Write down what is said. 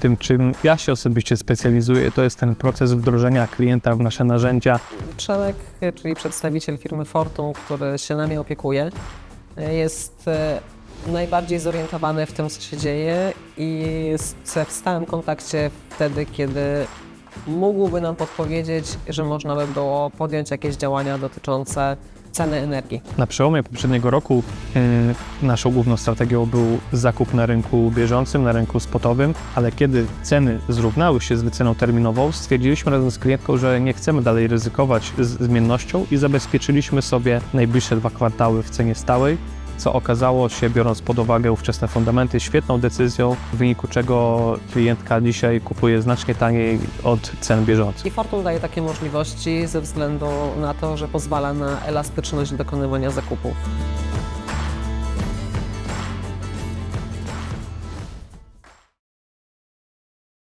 tym, czym ja się osobiście specjalizuję, to jest ten proces wdrożenia klienta w nasze narzędzia. Przemek, czyli przedstawiciel firmy Fortum, który się nami opiekuje, jest e, najbardziej zorientowany w tym, co się dzieje i jest w stałym kontakcie wtedy, kiedy mógłby nam podpowiedzieć, że można by było podjąć jakieś działania dotyczące ceny energii. Na przełomie poprzedniego roku yy, naszą główną strategią był zakup na rynku bieżącym, na rynku spotowym, ale kiedy ceny zrównały się z wyceną terminową, stwierdziliśmy razem z klientką, że nie chcemy dalej ryzykować zmiennością i zabezpieczyliśmy sobie najbliższe dwa kwartały w cenie stałej, co okazało się, biorąc pod uwagę ówczesne fundamenty, świetną decyzją, w wyniku czego klientka dzisiaj kupuje znacznie taniej od cen bieżących. I Fortum daje takie możliwości ze względu na to, że pozwala na elastyczność dokonywania zakupów.